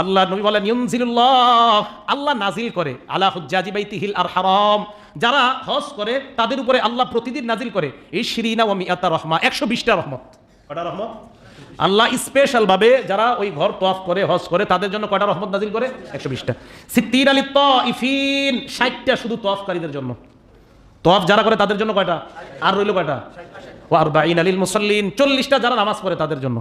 আল্লাহ নবী বলেন ইউনজিলুল্লাহ আল্লাহ নাজিল করে আলা হুজ্জাজি বাইতিহিল আর হারাম যারা হজ করে তাদের উপরে আল্লাহ প্রতিদিন নাজিল করে এই শিরিনা ও মিয়াতা রহমা একশো বিশটা রহমত। কটা রহমত? আল্লাহ স্পেশালভাবে যারা ওই ঘর তফ করে হজ করে তাদের জন্য কয়টা রহমত নাজিল করে? একশো বিশটা। সিদ্দিন আলী ত ইফিন ষাটটা শুধু তোয়াফকারীদের জন্য। তফ যারা করে তাদের জন্য কয়টা? আর রইল কয়টা? ও আর বাইন আলিল মুসল্লিন চল্লিশটা যারা নামাজ পড়ে তাদের জন্য।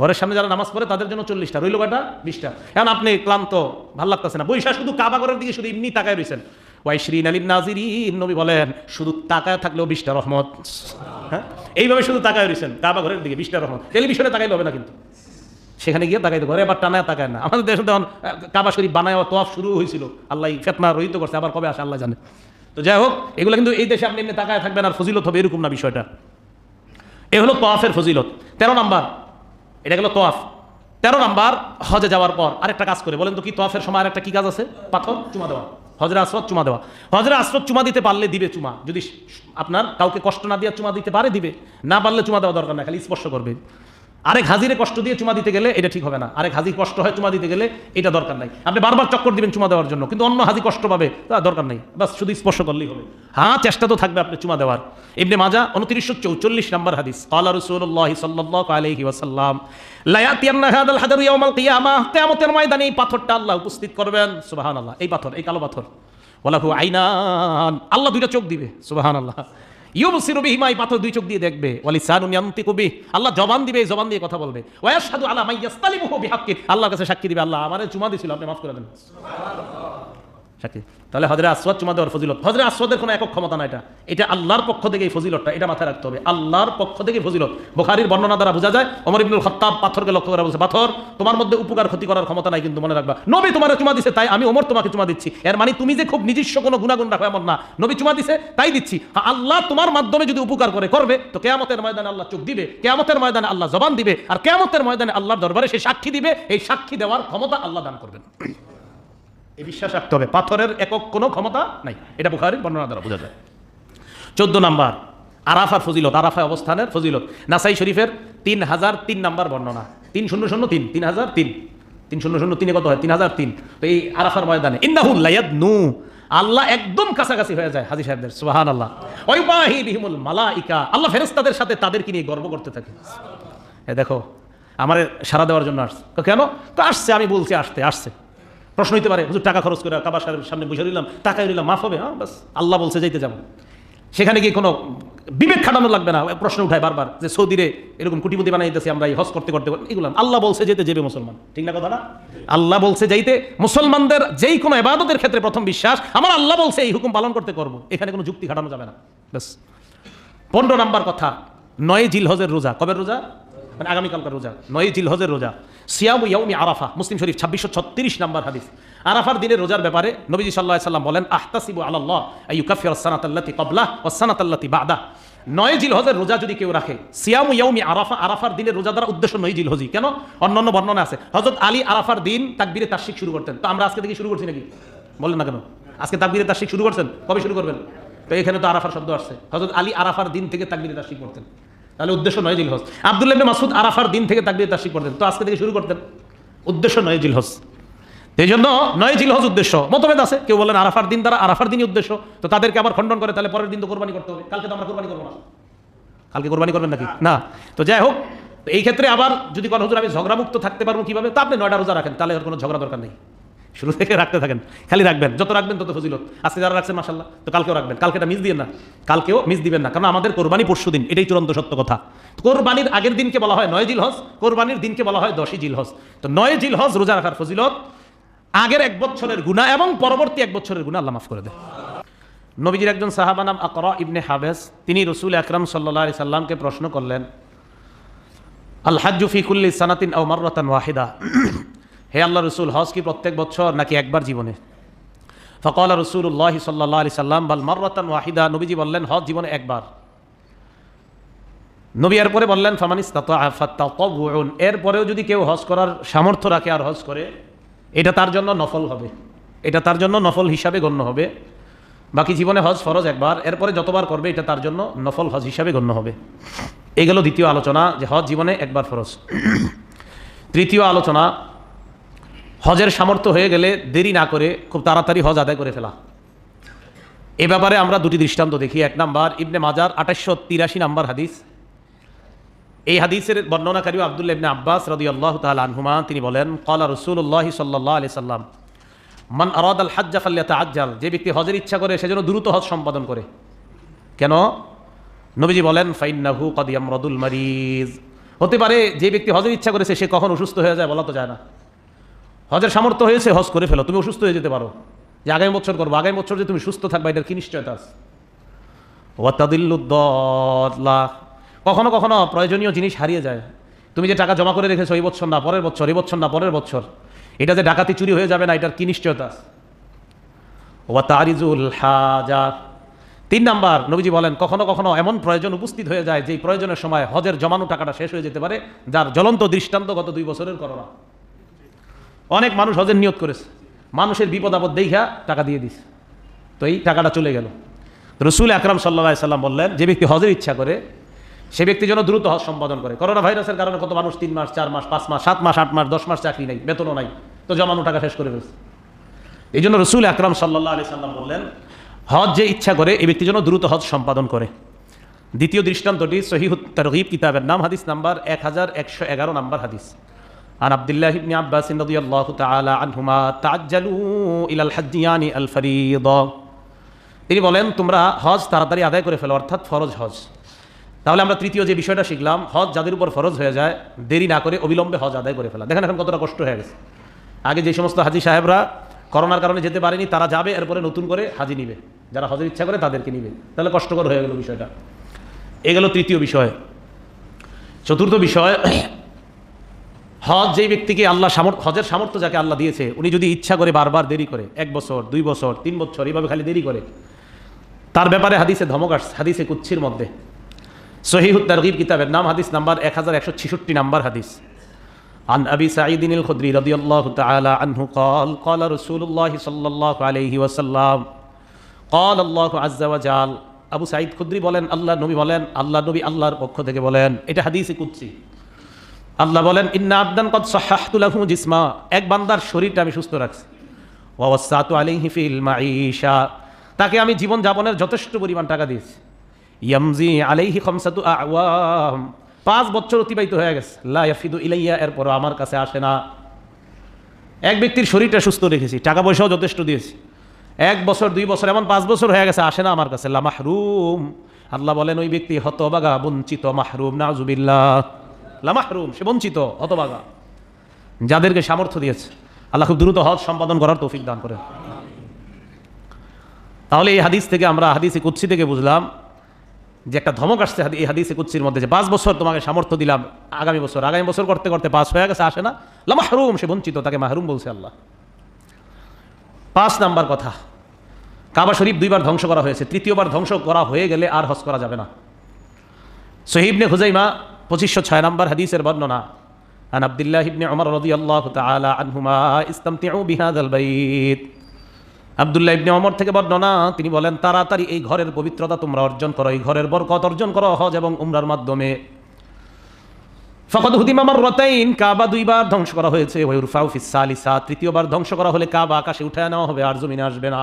ঘরের সামনে যারা নামাজ পড়ে, তাদের জন্য চল্লিশটা। রইল কয়টা? বিশটা। এখন আপনি ক্লান্ত, ভালো লাগতেছে না। বৈশাখ শুধু কাবা ঘরের দিকে শুধু এমনি তাকায় রয়েছেন ওয়াইশরিন আলিম নাজিরিন নবী বলেন, শুধু তাকায় থাকলেও বিশটা রহমত। হ্যাঁ? এইভাবে শুধু তাকায় রয়েছেন কাবা ঘরের দিকে বিশটা রহমত। টেলিভিশনে তাকাইলে হবে না কিন্তু। সেখানে গিয়ে তাকাইতে ঘরে আবার টানায় তাকায় না। আমাদের দেশে তখন কাবা শরীফ বানায় তোয়াফ শুরু হয়েছিল। আল্লাহ ফেতনা রহিত করছে, আবার কবে আসে আল্লাহ জানে। তো যাই হোক, এগুলো কিন্তু এই দেশে আপনি এমনি তাকায় থাকবেন আর ফজিলত হবে এরকম না বিষয়টা। এ হলো তোয়াফের ফজিলত। তেরো নাম্বার এটা গেল তোয়াফ। তেরো নাম্বার, হজে যাওয়ার পর আরেকটা কাজ করে। বলেন তো কি, তোয়াফের সময় আরেকটা কি কাজ আছে? পাথর, চুমা দেওয়া। হজরে আসরত চুমা দেওয়া। হজরে আসরত চুমা দিতে পারলে দিবে চুমা। যদি আপনার কাউকে কষ্ট না দিয়ে চুমা দিতে পারে, দিবে। না পারলে চুমা দেওয়া দরকার না খালি স্পর্শ করবে। আরেক হাজিরে কষ্ট দিয়ে চুমা দিতে গেলে এটা ঠিক হবে না। আরেক হাজির কষ্ট হয় চুমা দিতে গেলে এটা দরকার নাই। আপনি বারবার চক্কর দিবেন চুমা দেওয়ার জন্য, কিন্তু অন্য হাজি কষ্ট পাবে, তা দরকার নেই। বাস শুধু স্পর্শ করলেই হবে। হ্যাঁ চেষ্টা তো থাকবে আপনি চুমা দেওয়ার। ইবনে মাজা উনত্রিশশো চৌচল্লিশ নম্বর হাদিস। কালা রসুল্লাহ সাল্লাহ আলহি ওয়াসাল্লাম এই পাথরটা আল্লাহ উপস্থিত করবেন। সুবহানাল্লাহ। এই পাথর, এই কালো পাথর। ওয়ালাহু আইনান। আল্লাহ দুইটা চোখ দিবে। সুবহানাল্লাহ। পাথর দুই চোখ দিয়ে দেখবে। আল্লাহ জবান দিবে জবান দিয়ে কথা বলবে। ওয়ায়াশহাদু আলা ইয়াস্তালিমুহু বিহাক্কি। আল্লাহর কাছে সাক্ষী দিবে, আল্লাহ আমারে চুমা দিছিল, আপনি মাফ করে দেন। সাক্ষী। তাহলে হজরে আসওয়াদ চুমা দেওয়ার ফজিলত। হজরে আসওয়াদের কোনো একক ক্ষমতা না এটা। এটা আল্লাহর পক্ষ থেকে এই ফজিলতটা, এটা মাথায় রাখতে হবে। আল্লাহর পক্ষ থেকে ফজিলত। বুখারীর বর্ণনা দ্বারা বোঝা যায়, ওমর ইবনুল খাত্তাব পাথরকে লক্ষ্য করে বলছে, পাথর, তোমার মধ্যে উপকার, ক্ষতি করার ক্ষমতা নাই কিন্তু মনে রাখবা। নবী তোমার চুমা দিছে, তাই আমি ওমর তোমাকে চুমা দিচ্ছি। এর মানে তুমি যে খুব নিজস্ব কোনো গুণাগুণ রাখো এমন না। নবী চুমা দিছে, তাই দিচ্ছি। আল্লাহ তোমার মাধ্যমে যদি উপকার করে, করবে, তো কেয়ামতের ময়দানে আল্লাহ চোখ দিবে, কেয়ামতের ময়দানে আল্লাহ জবান দিবে, আর কেয়ামতের ময়দানে আল্লাহর দরবারে সে সাক্ষী দিবে। এই সাক্ষী দেওয়ার ক্ষমতা আল্লাহ দান করবেন। এই বিশ্বাস রাখতে হবে। পাথরের একক কোনো ক্ষমতা নাই। এটা বুখারির বর্ণনা দ্বারা বোঝা যায়। চোদ্দ নাম্বার, আরাফার ফজিলত। আরাফা অবস্থানের ফজিলত। নাসাই শরীফের তিন হাজার তিন নাম্বার বর্ণনা। তিন শূন্য শূন্য তিন তিন হাজার তিন। তিন শূন্য শূন্য তিনে কত হয়? তিন হাজার তিন। তো এই আরাফার ময়দানে ইন্দাহুল লাইয়াদ নু আল্লাহ একদম কাছাকাছি হয়ে যায় হাজি সাহেবদের। সুবাহান আল্লাহ ওইবাহি বিহিমুল মালাইকা। আল্লাহ ফেরেস্তাদের সাথে তাদেরকে নিয়ে গর্ব করতে থাকে। এ দেখো, আমার সারা দেওয়ার জন্য আসছে। কেন? তো আসছে, আমি বলছি আসতে, আসছে। প্রশ্ন হইতে পারে, হুজুর, টাকা খরচ করে কাবা সাহেবের সামনে বসে দিলাম টাকায় দিলাম মাফ হবে? হ্যাঁ বাস, আল্লাহ বলছে, যাইতে যাব। সেখানে গিয়ে কোনো বিবেক খাটানো লাগবে না, প্রশ্ন উঠায় বারবার যে সৌদিরে এরকম কুটিপতি বানাই দিতেছি আমরা, এই করতে করতে করতে, এগুলো আল্লাহ বলছে যেতে যাবে মুসলমান। ঠিক না কথা না? আল্লাহ বলছে, যাইতে মুসলমানদের যেই কোনো এবাদতের ক্ষেত্রে প্রথম বিশ্বাস, আমার আল্লাহ বলছে, এই হুকুম পালন করতে করব। এখানে কোনো যুক্তি খাটানো যাবে না। ব্যাস পনেরো নাম্বার কথা, নয় জিলহজের রোজা। কবের রোজা? মানে আগামীকালকার রোজা, নয় জিলহজের রোজা, সিয়ামু ইয়াউমি আরাফা মুসলিম শরীফ ছাব্বিশশো ছত্রিশ নাম্বার হাদিস। আরাফার দিনের রোজার ব্যাপারে নবীজি সাল্লাহ সাল্লাম বলেন, আহতাসিবু আল্লাহ আইয়ুকাফির সানাতাল্লাতি কবলা ও সানাতাল্লাতি বাদা নয় জিলহজের রোজা যদি কেউ রাখে, সিয়ামু ইয়াউমি আরাফা আরাফার দিনের রোজা দ্বারা উদ্দেশ্য নয় জিলহজি। কেন? অন্যান্য বর্ণনা আছে। হজরত আলী আরাফার দিন তাকবীরে তাশিক শুরু করতেন। তো আমরা আজকে থেকে শুরু করছি নাকি? বলেন না কেন? আজকে তাকবীরে তাশিক শুরু করছেন? কবে শুরু করবেন? তো এখানে তো আরাফার শব্দ আসছে। হজরত আলী আরাফার দিন থেকে তাকবীরে তাশিক করতেন। তাহলে উদ্দেশ্য নয় জিলহজ। আব্দুল্লাহ ইবনে মাসুদ আরাফার দিন থেকে তাকবীরে তাশিক করতেন তো আজকে থেকে শুরু করতেন। উদ্দেশ্য নয় জিলহজ। এই জন্য নয় জিলহজ উদ্দেশ্য। মতভেদ আছে। কেউ বলেন আরাফার দিন তারা আরাফার দিনই উদ্দেশ্য। তো তাদেরকে আবার খণ্ডন করে তাহলে পরের দিন তো কোরবানি করতে হবে। কালকে তো আমরা কোরবানি করব না। কালকে কোরবানি করবেন নাকি? না। তো যাই হোক এই ক্ষেত্রে আবার যদি কোনো হুজুর, আমি ঝগড়ামুক্ত থাকতে পারব কীভাবে? তো আপনি নয়টা রোজা রাখেন। তাহলে কোনো ঝগড়া দরকার নেই। শুরু থেকে রাখতে থাকেন। খালি রাখবেন, যত রাখবেন তত ফজিলত। আজকে যারা রাখছেন মাসাল্লাহ তো কালকেও রাখবেন। কালকেটা মিস দিবেন না। কালকেও মিস দিবেন না। কারণ আমাদের কোরবানি পরশু দিন, এটাই চূড়ান্ত সত্য কথা। কোরবানির আগের দিনকে বলা হয় নয় জিলহজ, কোরবানির দিনকে বলা হয় দশই জিলহজ। তো নয় জিলহজ রোজা রাখার ফজিলত, আগের এক বছরের গুণা এবং পরবর্তী এক বছরের গুণা আল্লাহ মাফ করে দেয় নবীজির একজন সাহাবা নাম আকরা ইবনে হাবেস, তিনি রসুল আকরাম সাল্লা সাল্লামকে প্রশ্ন করলেন, আল হাজ্জু ফিকুল্লি সানাতিন আও মাররাতান ওয়াহিদা? হে আল্লাহ রসুল, হজ কি প্রত্যেক বছর নাকি একবার জীবনে? ফকল রসুল্লাহ সাল্লাহ আলি সাল্লাম, বাল মাররাতান ওয়াহিদা, নবীজি বললেন, হজ জীবনে একবার। নবী এরপরে বললেন ফামানিস এরপরেও যদি কেউ হজ করার সামর্থ্য রাখে আর হজ করে, এটা তার জন্য নফল হবে। এটা তার জন্য নফল হিসাবে গণ্য হবে। বাকি জীবনে হজ ফরজ একবার, এরপরে যতবার করবে, এটা তার জন্য নফল হজ হিসাবে গণ্য হবে। এই গেল দ্বিতীয় আলোচনা, যে হজ জীবনে একবার ফরজ। তৃতীয় আলোচনা হজের সামর্থ্য হয়ে গেলে দেরি না করে খুব তাড়াতাড়ি হজ আদায় করে ফেলা। এ ব্যাপারে আমরা দুটি দৃষ্টান্ত দেখি। এক নাম্বার, ইবনে মাজার আঠাশশো তিরাশি নাম্বার হাদিস। এই হাদিসের বর্ণনাকারী আবদুল্লাহ ইবনে আব্বাস রদি আল্লাহ তাল আনহুমা, তিনি বলেন কলা রসুল্লাহ সাল্লাহ আলি সাল্লাম, মান আরাদ আল হাজ্জা ফাল্লিয়াতা আজ্জাল যে ব্যক্তি হজের ইচ্ছা করে, সে যেন দ্রুত হজ সম্পাদন করে। কেন? নবীজি বলেন, ফাইন্নাহু কদিয়াম রদুল মারিজ হতে পারে যে ব্যক্তি হজের ইচ্ছা করেছে সে কখন অসুস্থ হয়ে যায় বলা তো যায় না। হজের সামর্থ্য হয়েছে, হজ করে ফেলো, তুমি অসুস্থ হয়ে যেতে পারো। যে আগামী বছর করব, আগামী বছর যে তুমি সুস্থ থাকবে, এটার কি নিশ্চয়তা আছে? ওয়াতাদিল্লুদ্দাহ কখনো কখনো প্রয়োজনীয় জিনিস হারিয়ে যায়। তুমি যে টাকা জমা করে রেখেছো, এই বছর না, পরের বছর, এই বছর না, পরের বছর, এটা যে ডাকাতি চুরি হয়ে যাবে না, এটার কি নিশ্চয়তা ওয়া তারিজুল তিন নাম্বার, নবীজি বলেন, কখনো কখনো এমন প্রয়োজন উপস্থিত হয়ে যায় যে প্রয়োজনের সময় হজের জমানো টাকাটা শেষ হয়ে যেতে পারে, যার জ্বলন্ত দৃষ্টান্ত গত দুই বছরের করোনা। অনেক মানুষ হজের নিয়ত করেছে। মানুষের বিপদ আপদ দেখা টাকা দিয়ে দিস তো এই টাকাটা চলে গেল। রসুল আকরাম সাল্লা সাল্লাম বললেন, যে ব্যক্তি হজের ইচ্ছা করে, সে ব্যক্তি যেন দ্রুত হজ সম্পাদন করে। করোনা ভাইরাসের কারণে কত মানুষ তিন মাস, চার মাস, পাঁচ মাস, সাত মাস, আট মাস, দশ মাস চাকরি নাই, বেতনও নাই, তো জমানো টাকা শেষ করে ফেলছে। এই জন্য রসুল আকরাম সাল্লাহ আলি সাল্লাম বললেন, হজ যে ইচ্ছা করে, এই ব্যক্তি যেন দ্রুত হজ সম্পাদন করে। দ্বিতীয় দৃষ্টান্তটি সহিহ তরগিব কিতাবের নাম, হাদিস নাম্বার এক হাজার একশো এগারো নাম্বার হাদিস। عن عبد الله بن عباس رضي الله تعالى عنهما تعجلوا إلى الحج يعني الفريضة তিনি বলেন তোমরা হজ তাড়াতাড়ি আদায় করে ফেলো অর্থাৎ ফরজ হজ তাহলে আমরা তৃতীয় যে বিষয়টা শিখলাম হজ যাদের উপর ফরজ হয়ে যায় দেরি না করে অবিলম্বে হজ আদায় করে ফেলা দেখেন এখন কতটা কষ্ট হয়ে গেছে আগে যে সমস্ত হাজি সাহেবরা করোনার কারণে যেতে পারেনি তারা যাবে এরপরে নতুন করে হাজি নিবে যারা হজের ইচ্ছা করে তাদেরকে নিবে তাহলে কষ্টকর হয়ে গেল বিষয়টা এ গেল তৃতীয় বিষয় চতুর্থ বিষয় হজ যেই ব্যক্তিকে আল্লাহ সামর্থ্য হজের সামর্থ্য যাকে আল্লাহ দিয়েছে উনি যদি ইচ্ছা করে বারবার দেরি করে এক বছর দুই বছর তিন বছর এইভাবে খালি দেরি করে তার ব্যাপারে হাদিসে ধমক আসছে হাদিসে কুচ্ছির মধ্যে সহিহুত তারগিব কিতাবের নাম হাদিস নাম্বার এক হাজার একশো ছিষট্টি নাম্বার হাদিস عن أبي سعيد الخدري رضي الله تعالى عنه قال قال رسول الله صلى الله عليه وسلم قال الله عز وجل আবু সাইদ খুদ্রি বলেন আল্লাহ নবী বলেন আল্লাহ নবী আল্লাহর পক্ষ থেকে বলেন এটা হাদিসে কুচ্ছি আল্লাহ বলেন, ইন্না আবদান কদ সাহাহতুলাহু জিসমা। এক বান্দার শরীরটা আমি সুস্থ রাখছি। ওয়াসাতু ফিল মাঈশা। তাকে আমি জীবন যাপনের যথেষ্ট পরিমাণ টাকা দিয়েছি। ইয়ামজি আলাইহি খামসাতু আওয়াম। পাঁচ বছর অতিবাহিত হয়ে গেছে। লা ইয়াফিদু ইলাইয়া এরপর আমার কাছে আসে না। এক ব্যক্তির শরীরটা সুস্থ রেখেছি, টাকা পয়সাও যথেষ্ট দিয়েছি। এক বছর, দুই বছর, এমন পাঁচ বছর হয়ে গেছে, আসে না আমার কাছে। লা মাহরুম। আল্লাহ বলেন, ওই ব্যক্তি হতবাগা, বঞ্চিত, মাহরুম নাজুবিল্লাহ লামাহরুম, সে বঞ্চিত, হতবাগা। যাদেরকে সামর্থ্য দিয়েছে। আল্লাহ খুব দ্রুত হজ সম্পাদন করার তৌফিক দান করে তাহলে এই হাদিস থেকে আমরা হাদিসে কুচ্ছি থেকে বুঝলাম যে একটা ধমক আসছে এই হাদিসে কুচ্ছির মধ্যে যে পাঁচ বছর তোমাকে সামর্থ্য দিলাম, আগামী বছর আগামী বছর করতে করতে পাস হয়ে গেছে, আসে না? লামাহরুম, সে বঞ্চিত, তাকে মাহরুম বলছে আল্লাহ। পাঁচ নাম্বার কথা, কাবা শরীফ দুইবার ধ্বংস করা হয়েছে, তৃতীয়বার ধ্বংস করা হয়ে গেলে আর হজ করা যাবে না। সহিবনে খুজাইমা পঁচিশশো ছয় নম্বর হাদিসের বর্ণনা عن عبد الله بن عمر رضي الله تعالى عنهما استمتعوا بهذا البيت আবদুল্লাহ ইবনে অমর থেকে বর্ণনা তিনি বলেন তাড়াতাড়ি এই ঘরের পবিত্রতা তোমরা অর্জন করো এই ঘরের বরকত অর্জন করো হজ এবং উমরার মাধ্যমে ফকত হুদিম আমার রতাইন কাবা দুইবার ধ্বংস করা হয়েছে ওয়ুরফাউ ফিস সালিসা তৃতীয়বার ধ্বংস করা হলে কাবা আকাশে উঠে নেওয়া হবে আর জমিনে আসবে না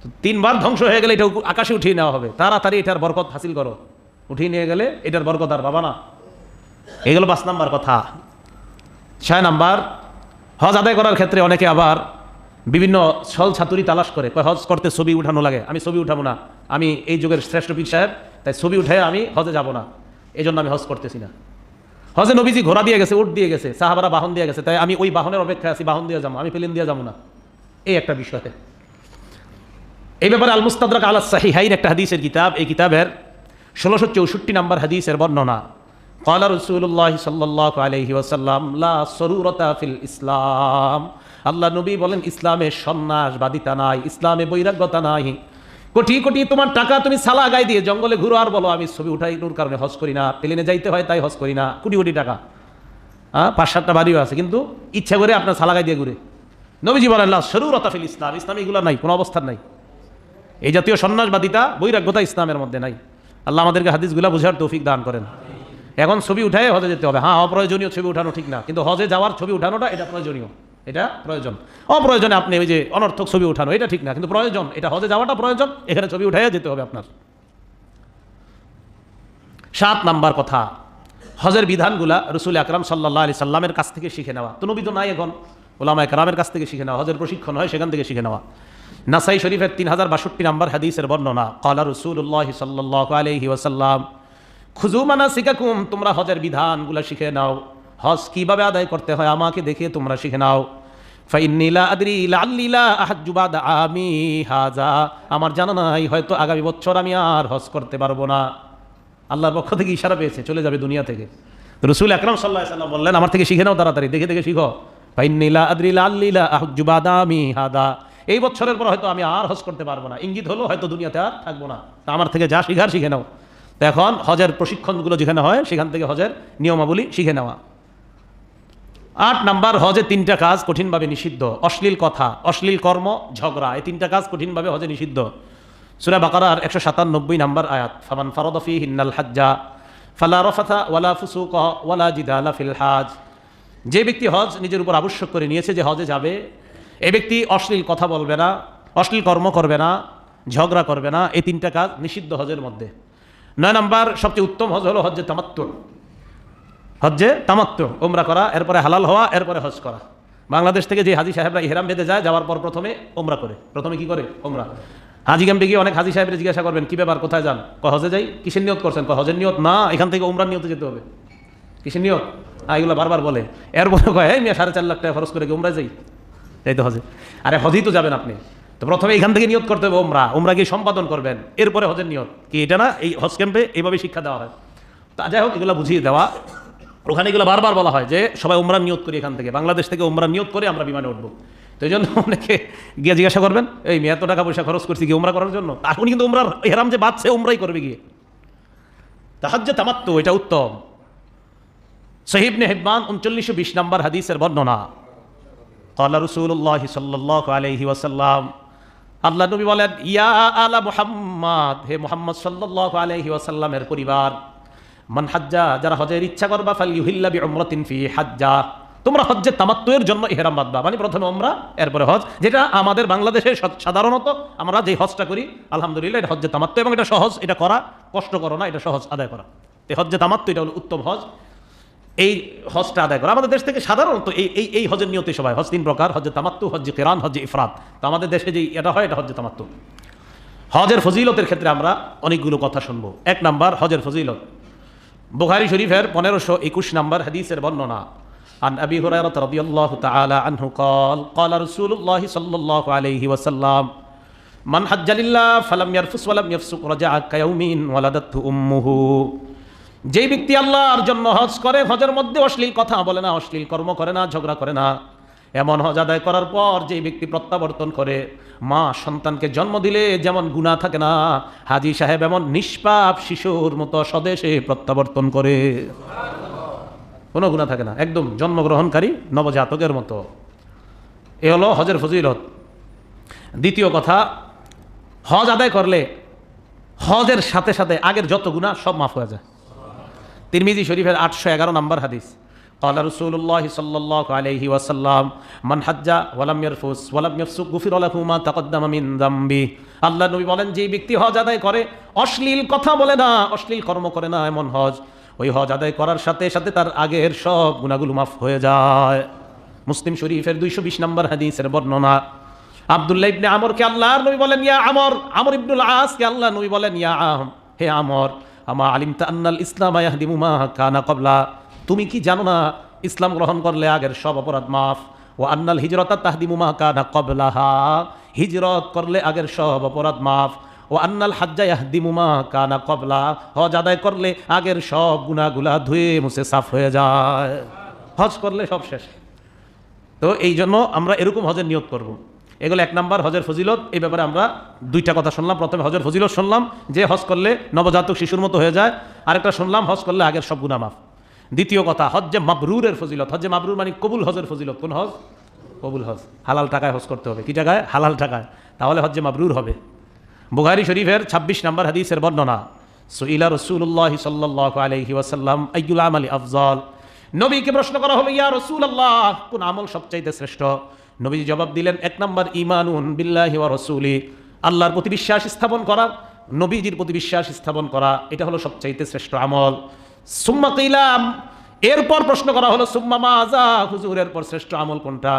তো তিনবার ধ্বংস হয়ে গেলে এটা উপ- আকাশে উঠিয়ে নেওয়া হবে তাড়াতাড়ি এটার বরকত হাসিল করো উঠিয়ে নিয়ে গেলে এটার বরকত আর পাবা না। এগুলো পাঁচ নাম্বার কথা। ছয় নাম্বার, হজ আদায় করার ক্ষেত্রে অনেকে আবার বিভিন্ন ছল ছাতুরি তালাশ করে হজ করতে ছবি উঠানো লাগে, আমি ছবি উঠাবো না, আমি এই যুগের শ্রেষ্ঠ পীর সাহেব, তাই ছবি উঠে আমি হজে যাব না এই জন্য আমি হজ করতেছি না। হজে নবীজি ঘোড়া দিয়ে গেছে উঠ দিয়ে গেছে, সাহাবারা বাহন দিয়ে গেছে, তাই আমি ওই বাহনের অপেক্ষায় আছি, বাহন দিয়ে যাব, আমি প্লেন দিয়ে যাব না। এই একটা বিষয়। এই ব্যাপারে আল মুস্তাদরাক আলা সাহিহাইন একটা হাদিসের কিতাব, এই কিতাবের ষোলোশো চৌষট্টি নম্বর হাদিসের বর্ণনা। কলা রসুল্লাহ সাল্লাহ আলহি ওসাল্লাম ফিল ইসলাম। আল্লাহ নবী বলেন, ইসলামে সন্ন্যাস বাদিতা নাই, ইসলামে বৈরাগ্যতা নাই। কোটি কোটি তোমার টাকা তুমি সালা গায়ে দিয়ে জঙ্গলে ঘুরো আর বলো, আমি ছবি উঠাই, নুর কারণে হস করি না। প্লেনে যাইতে হয় তাই হস করি না। কোটি কোটি টাকা। হ্যাঁ পাঁচ সাতটা বাড়িও আছে, কিন্তু ইচ্ছা করে আপনার সালা গাই দিয়ে ঘুরে। নবীজি বলেন আল্লাহ সরুরতাফিল ইসলাম ইসলাম এগুলো নাই, কোনো অবস্থান নাই। এই জাতীয় সন্ন্যাসবাদিতা বৈরাগ্যতা ইসলামের মধ্যে নাই। আল্লাহ আমাদেরকে হাদিসগুলা বুঝার তৌফিক দান করেন। এখন ছবি উঠায় হজে যেতে হবে। হ্যাঁ অপ্রয়োজনীয় ছবি উঠানো ঠিক না। কিন্তু হজে যাওয়ার ছবি উঠানোটা এটা প্রয়োজনীয়। এটা প্রয়োজন। অপ্রয়োজনে আপনি ওই যে অনর্থক ছবি উঠানো, এটা ঠিক না। কিন্তু প্রয়োজন, এটা হজে যাওয়াটা প্রয়োজন, এখানে ছবি উঠাইয়া যেতে হবে আপনার। সাত নাম্বার কথা, হজের বিধানগুলা রসুল আকরাম সাল্লাহ আলি সাল্লামের কাছ থেকে শিখে নেওয়া। তো নবী তো নাই এখন ওলামা একরামের কাছ থেকে শিখে নেওয়া। হজের প্রশিক্ষণ হয় সেখান থেকে শিখে নেওয়া। নাসাই শরীফের তিন হাজার বাষট্টি নাম্বার হাদিসের বর্ণনা, কলা রসুল্লাহ সাল্লাহ আলহি ওসাল্লাম খুজু মানা শিকাকুম তোমরা হজের বিধানগুলো শিখে নাও। হজ কীভাবে আদায় করতে হয় আমাকে দেখে তোমরা শিখে নাও। ফাইন্নিলা আদরি লাল্লিলা আহাজুবাদ আমি হাজা আমার জানা নাই, হয়তো আগামী বছর আমি আর হজ করতে পারব না। আল্লাহর পক্ষ থেকে ইশারা পেয়েছে, চলে যাবে দুনিয়া থেকে। রসুল আকরাম সাল্লাহ সাল্লাম বললেন, আমার থেকে শিখে নাও তাড়াতাড়ি, দেখে দেখে শিখো। ফাইন্নিলা আদরি লাল্লিলা আহাজুবাদ আমি হাদা এই বছরের পর হয়তো আমি আর হজ করতে পারব না। ইঙ্গিত হলো হয়তো দুনিয়াতে আর থাকব না। আমার থেকে যা শিখার শিখে নাও। তো এখন হজের প্রশিক্ষণগুলো যেখানে হয়, সেখান থেকে হজের নিয়মাবলী শিখে নেওয়া। আট নাম্বার, হজে তিনটা কাজ কঠিনভাবে নিষিদ্ধ। অশ্লীল কথা, অশ্লীল কর্ম, ঝগড়া, এই তিনটা কাজ কঠিনভাবে হজে নিষিদ্ধ। সুরা বাকারার একশো সাতানব্বই নাম্বার আয়াত, ফামান ফারদফি হিন্নাল হাজ্জা ফালা রফাথা ওয়ালা ফুসুক ওয়ালা জিদালা ফিল হাজ। যে ব্যক্তি হজ নিজের উপর আবশ্যক করে নিয়েছে যে হজে যাবে এ ব্যক্তি অশ্লীল কথা বলবে না, অশ্লীল কর্ম করবে না, ঝগড়া করবে না, এই তিনটা কাজ নিষিদ্ধ হজের মধ্যে। নয় নাম্বার, সবচেয়ে উত্তম হজ হলো হজ্জে তামাত্তুর হজ্জে তামাত্ম ওমরা করা, এরপরে হালাল হওয়া, এরপরে হজ করা। বাংলাদেশ থেকে যে হাজি সাহেবরা ইহরাম বেঁধে যায়, যাওয়ার পর প্রথমে ওমরা করে। প্রথমে কি করে? ওমরা হাজি ক্যাম্পে গিয়ে অনেক হাজি সাহেবরা জিজ্ঞাসা করবেন, কি ব্যাপার, কোথায় যান? ক হজে যাই? কিসের নিয়ত করছেন? ক হজের নিয়ত? না, এখান থেকে ওমরার নিয়তে যেতে হবে। কিসের নিয়ত? এগুলো বারবার বলে। এরপরে কয়, এই মিয়া, সাড়ে চার লাখ টাকা খরচ করে কি ওমরা যাই? তাই তো হজে আরে হজেই তো যাবেন আপনি। তো প্রথমে এখান থেকে নিয়ত করতে হবে ওমরা ওমরা গিয়ে সম্পাদন করবেন। এরপরে হজের নিয়ত। কি এটা না? এই হজ ক্যাম্পে এইভাবে শিক্ষা দেওয়া হয়। তা যাই হোক, এগুলো বুঝিয়ে দেওয়া। ওখানে এগুলো বারবার বলা হয় যে সবাই উমরা নিয়োগ করি এখান থেকে। বাংলাদেশ থেকে উমরা নিয়োগ করে আমরা বিমানে উঠবো। তো এই জন্য অনেকে গিয়ে জিজ্ঞাসা করবেন, এই মেয়ে, এত টাকা পয়সা খরচ করছি কি উমরা করার জন্য? এখন কিন্তু উমরার হেরাম যে বাঁচছে উমরাই করবে গিয়ে। তাহার যে তামাত্ম এটা উত্তম। সহিবনে হেব্বান, উনচল্লিশশো বিশ নম্বর হাদিসের বর্ণনা। কলা রসুল্লাহ সাল্লাহ আলহি ওয়াসাল্লাম আল্লাহ নবী বলেন, ইয়া আলা মোহাম্মদ হে মোহাম্মদ সাল্লাহ আলহি ওয়াসাল্লামের পরিবার, মান হাজ্জা যারা হজের ইচ্ছা করবা ফাল ইউহিল্লা বি অমরতিন ফি হাজ্জা তোমরা হজ্জে তামাত্ময়ের জন্য ইহরাম বাঁধবা। মানে প্রথমে আমরা, এরপরে হজ, যেটা আমাদের বাংলাদেশে সাধারণত আমরা যে হজটা করি, আলহামদুলিল্লাহ এটা হজ্জে তামাত্ম এবং এটা সহজ, এটা করা কষ্ট করো না, এটা সহজ আদায় করা। তে হজ্জে তামাত্ম এটা হলো উত্তম হজ। এই হজটা আদায় করা আমাদের দেশ থেকে সাধারণত এই এই এই হজের নিয়তে সবাই হজ তিন প্রকার হজ্জে তামাত্তু হজ্জে কেরান হজ্জে ইফরাত তো আমাদের দেশে যে এটা হয় এটা হজ্জে তামাত্তু হজের ফজিলতের ক্ষেত্রে আমরা অনেকগুলো কথা শুনবো এক নাম্বার হজের ফজিলত বুখারি শরীফের পনেরোশো একুশ নাম্বার হাদিসের বর্ণনা عن أبي هريرة رضي الله تعالى عنه قال قال رسول الله صلى الله عليه وسلم من حج لله فلم يرفس ولم يفسق رجع كيوم ولدته أمه যেই ব্যক্তি আল্লাহর জন্য হজ করে, হজের মধ্যে অশ্লীল কথা বলে না, অশ্লীল কর্ম করে না, ঝগড়া করে না, এমন হজ আদায় করার পর যেই ব্যক্তি প্রত্যাবর্তন করে, মা সন্তানকে জন্ম দিলে যেমন গুণা থাকে না, হাজি সাহেব এমন নিষ্পাপ শিশুর মতো স্বদেশে প্রত্যাবর্তন করে। কোনো গুণা থাকে না, একদম জন্মগ্রহণকারী নবজাতকের মতো। এ হলো হজের ফজিলত। দ্বিতীয় কথা, হজ আদায় করলে হজের সাথে সাথে আগের যত গুণা সব মাফ হয়ে যায়। তিরমিজি শরীফের আটশো এগারো নম্বর হাদিস قال رسول الله صلى الله عليه وسلم من حج ولم يرفث ولم يفسق غفر له ما تقدم من ذنبه আল্লাহ নবী বলেন যে ব্যক্তি হজ আদায় করে অশ্লীল কথা বলে না অশ্লীল কর্ম করে না এমন হজ ওই হজ আদায় করার সাথে সাথে তার আগের সব গুণাগুলো মাফ হয়ে যায় মুসলিম শরীফের দুইশো বিশ নম্বর হাদিসের বর্ণনা আব্দুল্লাহ ইবনে আমরকে আল্লাহর নবী বলেন ইয়া আমর আমর ইবনুল আসকে আল্লাহ নবী বলেন ইয়া আম হে আমর আমা আলিমতা আন্নাল ইসলাম ইয়াহদিমু মা কানা কবলা তুমি কি জানো না, ইসলাম গ্রহণ করলে আগের সব অপরাধ মাফ? ও আন্নাল হিজরতা তাহদিমু মা কানা কবলাহা হিজরত করলে আগের সব অপরাধ মাফ। ও আন্নাল হাজ্জা ইয়াহদিমু মা কানা কবলা হজ আদায় করলে আগের সব গুনাহগুলা ধুয়ে মুছে সাফ হয়ে যায়। হজ করলে সব শেষ। তো এই জন্য আমরা এরকম হজের নিয়োগ করব। এগুলো এক নাম্বার, হজের ফজিলত। এই ব্যাপারে আমরা দুইটা কথা শুনলাম। প্রথমে হজের ফজিলত শুনলাম, যে হজ করলে নবজাতক শিশুর মতো হয়ে যায়। আরেকটা শুনলাম, হজ করলে আগের সব গুণা মাফ। দ্বিতীয় কথা হজ্জে মাবরুরের ফজিলত। হজ্জে মাবরুর মানে কবুল হজের ফজিলত। কোন হজ? কবুল হজ। হালাল টাকায় হজ করতে হবে। কি টাকায়? হালাল টাকায়। তাহলে হজ্জে মাবরুর হবে। বুখারি শরীফের ২৬ নম্বর হাদিসের বর্ণনা, সুইলা রসুল্লাহ সাল্লাহ আলহি ওয়াসাল্লাম, আইয়ুল আমলি আফজল। নবীকে প্রশ্ন করা হলো, ইয়া রসুল আল্লাহ কোন আমল সবচাইতে শ্রেষ্ঠ? নবী জবাব দিলেন, এক নম্বর ইমানুন বিল্লাহি ওয়া রসুলি। আল্লাহর প্রতি বিশ্বাস স্থাপন করা, নবীজির প্রতি বিশ্বাস স্থাপন করা, এটা হলো সবচাইতে শ্রেষ্ঠ আমল। সুম্মা কিলাম এরপর প্রশ্ন করা হলো, সুম্মা মাজা হুজুর, এরপর শ্রেষ্ঠ আমল কোনটা?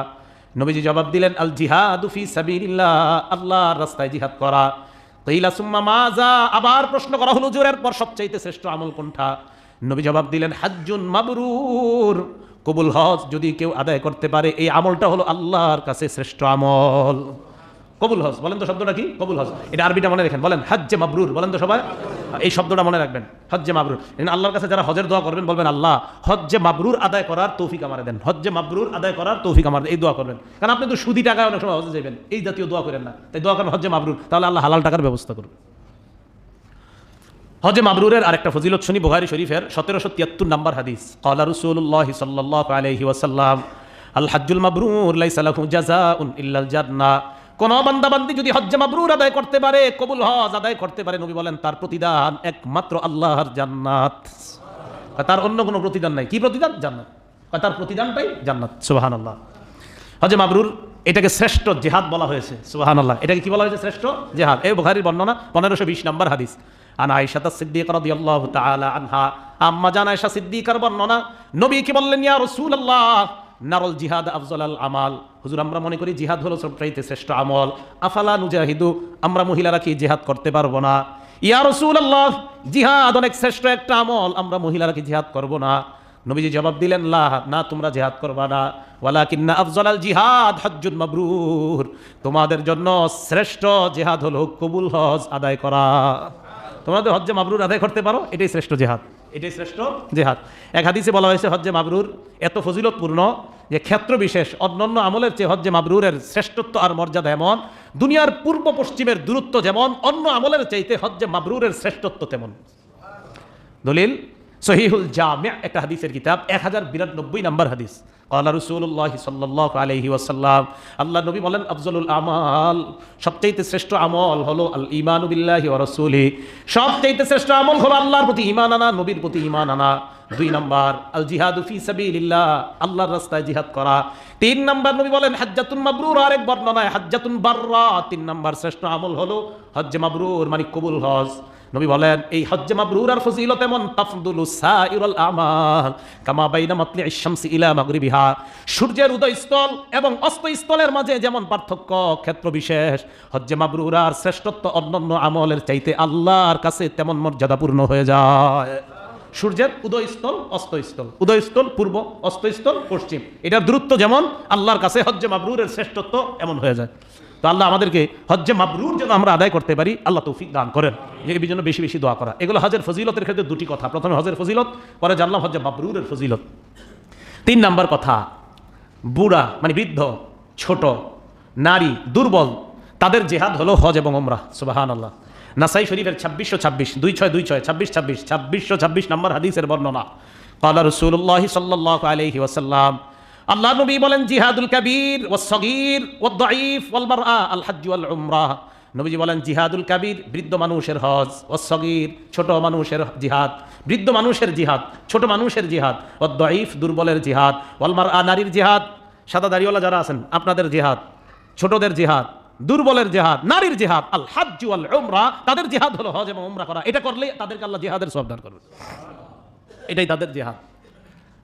নবীজি জবাব দিলেন, আল জিহাদু ফি সাবিলিল্লাহ, আল্লাহর রাস্তায় জিহাদ করা। তৈলা সুম্মা মাজা আবার প্রশ্ন করা হলো জোরের পর সবচাইতে শ্রেষ্ঠ আমল কোনটা? নবী জবাব দিলেন, হাজ্জুন মাবরুর। কবুল হজ যদি কেউ আদায় করতে পারে, এই আমলটা হলো আল্লাহর কাছে শ্রেষ্ঠ আমল। কবুল হজ, বলেন তো শব্দটা কি? কবুল হজ। এটা আরবিটা মনে রাখেন, বলেন, হজ্জে মাবরুর, বলেন তো সবাই। এই শব্দটা মনে রাখবেন, হজ্জে মাবরুর। আল্লাহর কাছে যারা হজের দোয়া করবেন, বলবেন, আল্লাহ, হজ্জে মাবরুর আদায় করার তৌফিক আমার দেন, হজ্জে মাবরুর আদায় করার তৌফিক আমার এই দোয়া করবেন। কারণ আপনি তো সুদি টাকায় অনেক সময় হজে যাবেন এই জাতীয় দোয়া করেন না। তাই দোয়া করেন, হজ্জে মাবরুর তাহলে আল্লাহ হালাল টাকার ব্যবস্থা করবে হজে মাবরুরের আরেকটা ফজিলত শুনি বুহারি শরীফের সতেরোশো তিয়াত্তর নাম্বার হাদিস। কলা রসুল্লাহ সাল্লাহ আলহি ওয়াসাল্লাম, আল হাজ্জুল মাবরুর জান্নাহ কোন বান্দাবান্দি যদি হজ্জে মাবরুর আদায় করতে পারে, কবুল হজ আদায় করতে পারে, নবী বলেন, তার প্রতিদান একমাত্র আল্লাহর জান্নাত। তার অন্য কোনো প্রতিদান নাই। কি প্রতিদান? জান্নাত। তার প্রতিদানটাই জান্নাত। সুবাহান আল্লাহ হজে মাবরুর এটাকে শ্রেষ্ঠ জেহাদ বলা হয়েছে। সুবাহান আল্লাহ এটাকে কি বলা হয়েছে? শ্রেষ্ঠ জেহাদ। এই বুখারীর বর্ণনা পনেরোশো বিশ নম্বর হাদিস। আন আয়েশা সিদ্দিক রাদিয়াল্লাহু তাআলা আনহা আম্মা জান সিদ্দিকার বর্ণনা নবী কি বললেন ইয়া রাসূলুল্লাহ নারল জিহাদ আফজল আল আমাল হুজুর আমরা মনে করি জিহাদ হলো সবচাইতে শ্রেষ্ঠ আমল। আফালা নুজাহিদু, আমরা মহিলারা কি জিহাদ করতে পারব না? ইয়া রাসূলুল্লাহ, জিহাদ অনেক শ্রেষ্ঠ একটা আমল। আমরা মহিলারা কি জিহাদ করব না? নবীজি জবাব দিলেন, লা, না, তোমরা জিহাদ করবা না। ওয়ালাকিন্না আফজল আল জিহাদ হজ্জুল মাবরুর। তোমাদের জন্য শ্রেষ্ঠ জিহাদ হলো কবুল হজ আদায় করা। তোমরা তো হজ্জে মাবরুর আদায় করতে পারো এটাই শ্রেষ্ঠ জেহাদ। এটাই শ্রেষ্ঠ? জেহাদ। এক হাদিসে বলা হয়েছে হজ্জে মাবরুর এত ফজিলতপূর্ণ যে ক্ষেত্র বিশেষ অন্যান্য আমলের চেয়ে হজ্জে মাবরুরের শ্রেষ্ঠত্ব আর মর্যাদা এমন। দুনিয়ার পূর্ব পশ্চিমের দূরত্ব যেমন অন্য আমলের চাইতে হজ্জে মাবরুরের শ্রেষ্ঠত্ব তেমন। দলিল সহিহুল জামিয়া একটা হাদিসের কিতাব এক হাজার বিরানব্বই নম্বর হাদিস। আল্লাহ রসুল্লাহ সাল্লাহ আলহি ওয়াসাল্লাম আল্লাহ নবী বলেন, আফজলুল আমাল, সবচাইতে শ্রেষ্ঠ আমল হলো আল ইমানুবিল্লাহি রসুলি। সবচাইতে শ্রেষ্ঠ আমল হলো আল্লাহর প্রতি ইমান আনা, নবীর প্রতি ইমান আনা। দুই নম্বর, আল জিহাদু ফি সাবিলিল্লাহ, আল্লাহর রাস্তায় জিহাদ করা। তিন নম্বর, নবী বলেন, হাজ্জাতুন মাবরুর আরেক বর্ণনায়, হাজ্জাতুন বাররা তিন নম্বর শ্রেষ্ঠ আমল হলো হজ্জে মাবরুর মানে কবুল হজ। নবী বলেন, এই হজ্জে মাবরুর আর ফজিলত এমন তাফদুলু সাইরুল আমাল, কামা বাইনা মাতলি ইশামসি ইলা মাগরিবিহা। সূর্যের উদয়স্থল এবং অস্তস্থলের মাঝে যেমন পার্থক্য, ক্ষেত্র বিশেষ, হজ্জে মাবরুর আর শ্রেষ্ঠত্ব অন্যান্য আমলের চাইতে আল্লাহর কাছে তেমন মর্যাদাপূর্ণ হয়ে যায়। সূর্যের উদয়স্থল, অস্তস্থল, উদয়স্থল পূর্ব, অস্তস্থল পশ্চিম, এটার দূরত্ব যেমন আল্লাহর কাছে হজ্জে মাবরুরের শ্রেষ্ঠত্ব এমন হয়ে যায়। তো আল্লাহ আমাদেরকে হজ্জে মাবরুর যেন আমরা আদায় করতে পারি, আল্লাহ তৌফিক দান করেন। এই জন্য বেশি বেশি দোয়া করা। এগুলো হজের ফজিলতের ক্ষেত্রে দুটি কথা। প্রথমে হজের ফজিলত, পরে জানলাম হজ্জে মাবরুরের ফজিলত। তিন নাম্বার কথা, বুড়া মানে বৃদ্ধ, ছোট, নারী, দুর্বল, তাদের জেহাদ হলো হজ এবং ওমরা সুবাহান আল্লাহ নাসাই শরীফের ছাব্বিশশো ছাব্বিশ, দুই ছয় দুই ছয়, ছাব্বিশ ছাব্বিশ, ছাব্বিশশো ছাব্বিশ নম্বর হাদিসের বর্ণনা। কালা রসুল্লাহ সাল্লাহ আলহি ওয়াসাল্লাম আল্লাহ নবী বলেন, জিহাদুল কাবির ও সগীর ও দঈফ, ওয়াল মারআ, আল হজ্জ ওয়াল উমরা। নবীজি বলেন, জিহাদুল কাবির, বৃদ্ধ মানুষের হজ ও সগীর, ছোট মানুষের জিহাদ, বৃদ্ধ মানুষের জিহাদ, ছোট মানুষের জিহাদ ও দঈফ, দুর্বলের জিহাদ, ওয়াল মারআ, নারীর জিহাদ, সাদা দাড়িওয়ালা যারা আছেন, আপনাদের জিহাদ, ছোটদের জিহাদ, দুর্বলের জেহাদ, নারীর জেহাদ, আল হাজ্জু আল উমরা, তাদের জেহাদ হলো হজ এবং উমরা করা। এটা করলে তাদেরকে আল্লাহ জেহাদের সবদান করবে এটাই তাদের জেহাদ।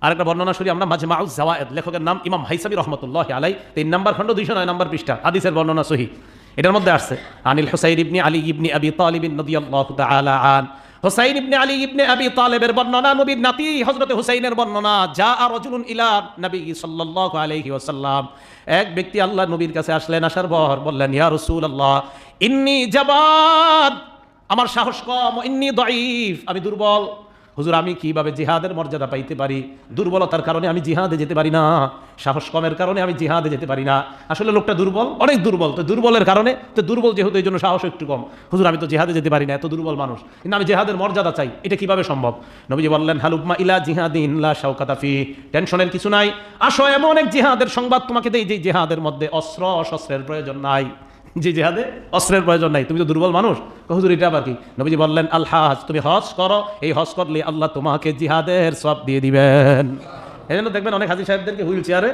আরেকটা বর্ণনা শুনি আমরা, মাঝে মাউজ জাওয়ায়েদ, লেখকের নাম ইমাম হাইসাবি রহমতুল্লাহ আলাই তিন নম্বর খণ্ড, দুইশো নয় নম্বর পৃষ্ঠা, হাদিসের বর্ণনা সহি। এটার মধ্যে আসছে, আনিল হুসাইন ইবনি আলী ইবনি আবি তালিবিন তাআলা আন। হুসাইন ইবনে আলী ইবনে আবি তালেবের বর্ণনা নবীর নাতি হযরত হুসাইনের বর্ণনা যা আর রজুলুন ইলা নবী সাল্লাল্লাহু আলাইহি ওয়াসাল্লাম। এক ব্যক্তি আল্লাহ নবীর কাছে আসলেন, আসার পর বললেন, ইয়া রাসূলুল্লাহ, ইন্নি জাবাদ আমার সাহস কম, ইন্নি দাঈফ, আমি দুর্বল। হুজুর, আমি কীভাবে জিহাদের মর্যাদা পাইতে পারি? দুর্বলতার কারণে আমি জিহাদে যেতে পারি না। সাহস কমের কারণে আমি জিহাদে যেতে পারি না। আসলে লোকটা দুর্বল, অনেক দুর্বল। তো দুর্বলের কারণে, তো দুর্বল যেহেতু এই জন্য সাহস একটু কম। হুজুর, আমি তো জিহাদে যেতে পারি না, এত দুর্বল মানুষ। কিন্তু আমি জেহাদের মর্যাদা চাই, এটা কীভাবে সম্ভব? নবীজি বললেন, হালুকমা ইলা জিহাদিন লা শাওকাতাফি টেনশনের কিছু নাই। আসো, এমন এক জিহাদের সংবাদ তোমাকে দেই যে জিহাদের মধ্যে অস্ত্র অশস্ত্রের প্রয়োজন নাই। যে জেহাদে, অস্ত্রের প্রয়োজন নাই। তুমি তো দুর্বল মানুষ। হুজুর, এটা আবার কি? নবীজি বললেন আল হাজ তুমি হজ করো। এই হজ করলে আল্লাহ তোমাকে জিহাদের সব দিয়ে দিবেন। এই জন্য দেখবেন অনেক হাজি সাহেবদেরকে হুইল চেয়ারে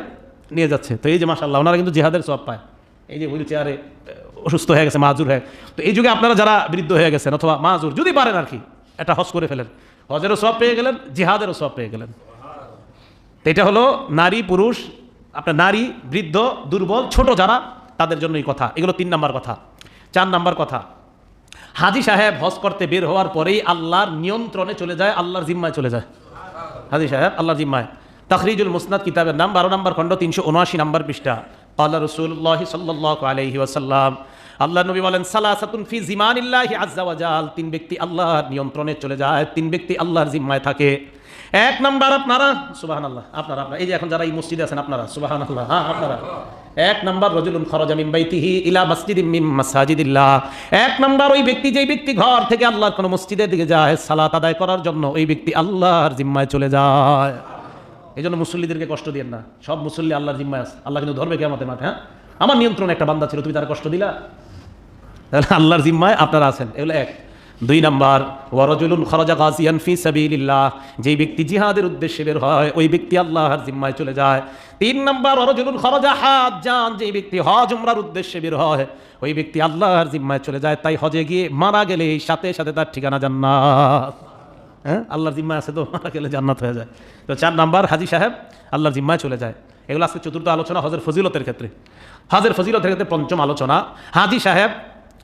নিয়ে যাচ্ছে। তো এই যে মাসাল্লাহ ওনারা কিন্তু জিহাদের সব পায়। এই যে হুইল চেয়ারে অসুস্থ হয়ে গেছে, মাজুর হয়ে। তো এই যুগে আপনারা যারা বৃদ্ধ হয়ে গেছেন অথবা মাজুর, যদি পারেন আর কি, এটা হজ করে ফেলেন। হজেরও সব পেয়ে গেলেন, জিহাদেরও সব পেয়ে গেলেন। তো এটা হলো নারী, পুরুষ, আপনার নারী, বৃদ্ধ, দুর্বল, ছোট যারা তাদের জন্যই কথা। এগুলো তিন নাম্বার কথা। চার নাম্বার কথা। হাজি সাহেব হজ করতে বের হওয়ার পরেই আল্লাহর নিয়ন্ত্রণে চলে যায়, আল্লাহর জিম্মায় চলে যায়। হাজি সাহেব, আল্লাহর জিম্মায়। তাখরিজুল মুসনাদ কিতাবের নাম, বারো নম্বর খণ্ড, তিনশো উনআশি নম্বর পৃষ্ঠা। আল্লাহ রসুল্লাহ সাল্লাহ আলহি ওয়াসাল্লাম আল্লাহ নবী বলেন, সালাসাতুন ফি জিমানিল্লাহি আজ্জা ওয়াজাল তিন ব্যক্তি আল্লাহর নিয়ন্ত্রণে চলে যায়, তিন ব্যক্তি আল্লাহর জিম্মায় থাকে। এক নাম্বার আপনারা সুবাহান আল্লাহ আপনারা আপনারা। এই যে এখন যারা এই মসজিদে আছেন, আপনারা সুবাহান আল্লাহ হ্যাঁ আপনারা। এক নাম্বার রজুলুন খরজা বাইতিহি ইলা মসজিদিম মিন মাসাজিদিল্লাহ। এক নাম্বার ওই ব্যক্তি, যেই ব্যক্তি ঘর থেকে আল্লাহর কোনো মসজিদের দিকে যায়, সালাত আদায় করার জন্য ওই ব্যক্তি আল্লাহর জিম্মায় চলে যায়। এই জন্য মুসল্লিদেরকে কষ্ট দিয়েন না। সব মুসল্লি আল্লাহর জিম্মায় আছে। আল্লাহ কিন্তু ধরবে কেমতের মাঠে হ্যাঁ? আমার নিয়ন্ত্রণে একটা বান্দা ছিল, তুমি তার কষ্ট দিলা? তাহলে আল্লাহর জিম্মায় আপনারা আছেন। এগুলো এক। দুই নাম্বার ওয়ারজুলুন খরজা গাজিয়ান ফি সাবিলিল্লাহ। যেই ব্যক্তি জিহাদের উদ্দেশ্যে বের হয়, ওই ব্যক্তি আল্লাহর জিম্মায় চলে যায়। তিন নাম্বার ওয়ারজুলুন খরজা হাজ যান, যেই ব্যক্তি হজ উমরার উদ্দেশ্যে বের হয়, ওই ব্যক্তি আল্লাহর জিম্মায় চলে যায়। তাই হজে গিয়ে মারা গেলে সাথে সাথে তার ঠিকানা জান্নাত। হ্যাঁ? আল্লাহর জিম্মায় আছে তো, মারা গেলে জান্নাত হয়ে যায়। তো চার নাম্বার, হাজি সাহেব, আল্লাহর জিম্মায় চলে যায়। এগুলো আজকে চতুর্থ আলোচনা, হজের ফজিলতের ক্ষেত্রে। হজের ফজিলতের ক্ষেত্রে পঞ্চম আলোচনা। হাজি সাহেব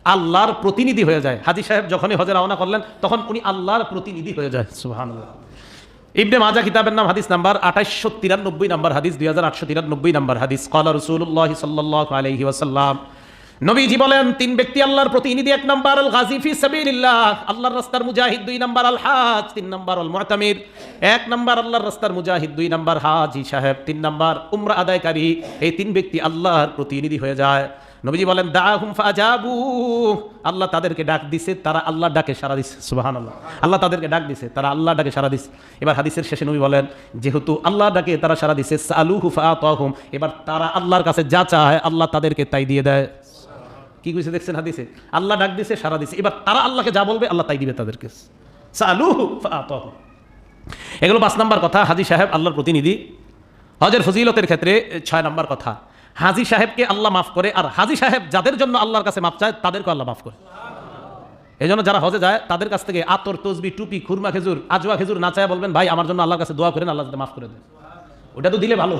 আল্লাহর প্রতিনিধি হয়ে যায়। হাজি সাহেব যখনই হজে রওনা করলেন, তখন উনি আল্লাহর প্রতিনিধি হয়ে যায়। সুহান ইবনে মাজা কিতাবের নাম হাদিস নাম্বার আঠাশশো তিরানব্বই নাম্বার হাদিস, দুই হাজার আটশো তিরানব্বই নাম্বার হাদিস। কলা রসুল্লাহ সাল্লাহ আলহি ওয়াসাল্লাম, নবীজি বলেন, তিন ব্যক্তি আল্লাহর প্রতিনিধি, এক নম্বর আল গাজিফি সাবিলিল্লাহ, আল্লাহর রাস্তার মুজাহিদ, দুই নম্বর আল হাজ তিন নম্বর আল মুতামির এক নম্বর আল্লাহর রাস্তার মুজাহিদ, দুই নম্বর হাজি সাহেব, তিন নম্বর উমরা আদায়কারী। এই তিন ব্যক্তি আল্লাহর প্রতিনিধি হয়ে যায়। নবীজি বলেন দাহুম ফাজাবু আল্লাহ তাদেরকে ডাক দিছে, তারা আল্লাহ ডাকে সারা দিছে সুবাহান আল্লাহ আল্লাহ তাদেরকে ডাক দিছে, তারা আল্লাহ ডাকে সারা দিছে। এবার হাদিসের শেষে নবী বলেন, যেহেতু আল্লাহ ডাকে তারা সারা দিছে সালু হুফা তহম এবার তারা আল্লাহর কাছে যা চায়, আল্লাহ তাদেরকে তাই দিয়ে দেয়। কি কইছে দেখছেন হাদিসে? আল্লাহ ডাক দিছে সারা দিছে। এবার তারা আল্লাহকে যা বলবে, আল্লাহ তাই দিবে তাদেরকে। সালু তহম এগুলো পাঁচ নাম্বার কথা হাজি সাহেব, আল্লাহর প্রতিনিধি। হজের ফজিলতের ক্ষেত্রে ছয় নম্বর কথা। হাজি সাহেবকে আল্লাহ মাফ করে, আর হাজি সাহেব যাদের জন্য আল্লাহর কাছে মাফ চায় তাদেরকে আল্লাহ মাফ করে। এই জন্য যারা হজে যায়, তাদের কাছ থেকে আতর তসবি টুপি, খুরমা খেজুর আজওয়া খেজুর না চায় বলবেন, ভাই, আমার জন্য আল্লাহর কাছে দোয়া করেন, আল্লাহ যাতে মাফ করে দেয় ওটা তো দিলে ভালো।